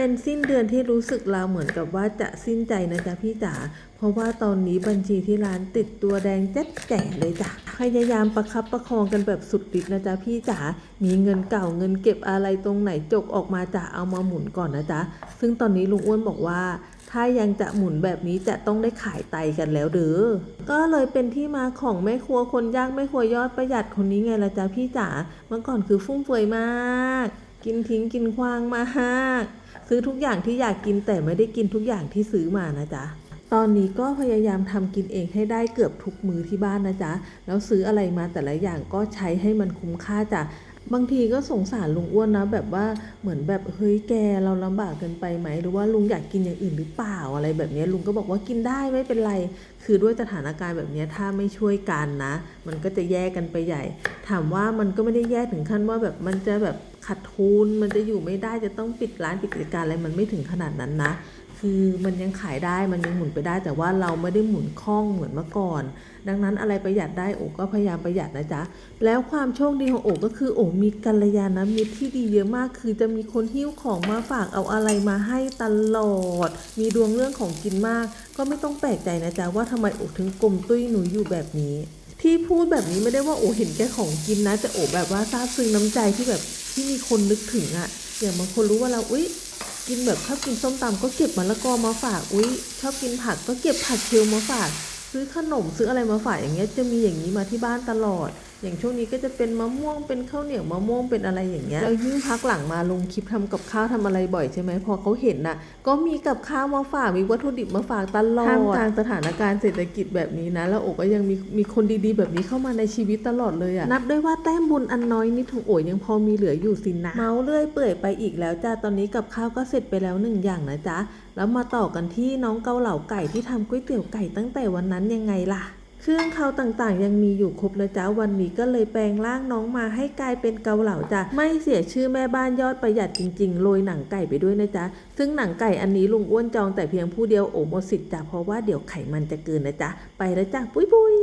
เป็นสิ้นเดือนที่รู้สึกเราเหมือนกับว่าจะสิ้นใจนะจ๊ะพี่จ๋า เพราะว่าตอนนี้บัญชีที่ร้านติดตัวแดงแจ๊ดแจ๋เลยจ้ะ พยายามประคับประคองกันแบบสุดฤทธิ์นะจ๊ะพี่จ๋า มีเงินเก่าเงินเก็บอะไรตรงไหนจกออกมาจะเอามาหมุนก่อนนะจ๊ะ ซึ่งตอนนี้ลุงอ้วนบอกว่าถ้ายังจะหมุนแบบนี้จะต้องได้ขายไตกันแล้วเด้อก็เลยเป็นที่มาของแม่ครัวคนยากแม่ครัวยอดประหยัดคนนี้ไงล่ะจ๊ะพี่จ๋า เมื่อก่อนคือฟุ่มเฟือยมาก กินทิ้งกินควางมากซื้อทุกอย่างที่อยากกินแต่ไม่ได้กินทุกอย่างที่ซื้อมานะจ๊ะตอนนี้ก็พยายามทำกินเองให้ได้เกือบทุกมื้อที่บ้านนะจ๊ะแล้วซื้ออะไรมาแต่ละอย่างก็ใช้ให้มันคุ้มค่าจ้ะบางทีก็สงสารลุงอ้วนนะ แบบว่าเหมือนแบบเฮ้ยแกเราลำบากเกินไปไหม หรือว่าลุงอยากกินอย่างอื่นหรือเปล่าอะไรแบบนี้ลุงก็บอกว่ากินได้ไม่เป็นไร คือด้วยสถานการณ์แบบนี้ถ้าไม่ช่วยกันนะ มันก็จะแยกกันไปใหญ่ ถามว่ามันก็ไม่ได้แยกถึงขั้นว่าแบบมันจะแบบขาดทุนมันจะอยู่ไม่ได้จะต้องปิดร้านปิดกิจการอะไรมันไม่ถึงขนาดนั้นนะ คือมันยังขายได้มันยังหมุนไปได้ แต่ว่าเราไม่ได้หมุนคล่องเหมือนเมื่อก่อน ดังนั้นอะไรประหยัดได้โอก็พยายามประหยัดนะจ๊ะแล้วความโชคดีของโอก็คือโอมีกัลยาณมิตรที่ดีเยอะมาก คือจะมีคนหิ้วของมาฝากเอาอะไรมาให้ตลอด มีดวงเรื่องของกินมาก ก็ไม่ต้องแปลกใจนะจ๊ะว่าทำไมโอถึงกลมตุ้ยหนูอยู่แบบนี้ ที่พูดแบบนี้ไม่ได้ว่าโอเห็นแก่ของกินนะแต่โอแบบว่าซาบซึ้งน้ำใจที่แบบที่มีคนนึกถึงอะอย่างบางคนรู้ว่าเราอุ้ยกินแบบชอบกินส้มตำก็เก็บมะละกอมาฝากอุ้ยชอบกินผักก็เก็บผักเคียวมาฝาก ซื้อขนมซื้ออะไรมาฝากอย่างเงี้ยจะมีอย่างนี้มาที่บ้านตลอด อย่างช่วงนี้ก็จะเป็นมะม่วงเป็นข้าวเหนียวมะม่วงเป็นอะไรอย่างเงี้ยแล้วยิ่งพักหลังมาลงคลิปทำกับข้าวทำอะไรบ่อยใช่ไหมพอเขาเห็นน่ะ ก็มีกับข้าวมาฝากมีวัตถุดิบมาฝากตลอดท่ามกลางสถานการณ์เศรษฐกิจแบบนี้นะ แล้วโอก็ยังมีมีคนดีๆ แบบนี้เข้ามาในชีวิตตลอดเลยอะนับด้วยว่าแต้มบุญอันน้อยนิดของโอยังพอมีเหลืออยู่สินะเมาเรื่อยเปื่อยไปอีกแล้วจ้าตอนนี้กับข้าวก็เสร็จไปแล้วหนึ่งอย่างนะจ๊ะแล้วมาต่อกันที่น้องเกาเหลาไก่ที่ทำก๋วยเตี๋ยวไก่ตั้งแต่วันนั้นยังไงล่ะ เครื่องเขาต่างๆ ยังมีอยู่ครบนะจ๊ะวันนี้ก็เลยแปลงร่างน้องมาให้กลายเป็นเกาเหลาจ้ะไม่เสียชื่อแม่บ้านยอดประหยัดจริงๆโรยหนังไก่ไปด้วยนะจ๊ะซึ่งหนังไก่อันนี้ลุงอ้วนจองแต่เพียงผู้เดียวโอหมดสิทธิ์จ้ะเพราะว่าเดี๋ยวไขมันจะเกินนะจ๊ะไปแล้วจ้ะปุ้ยปุ้ย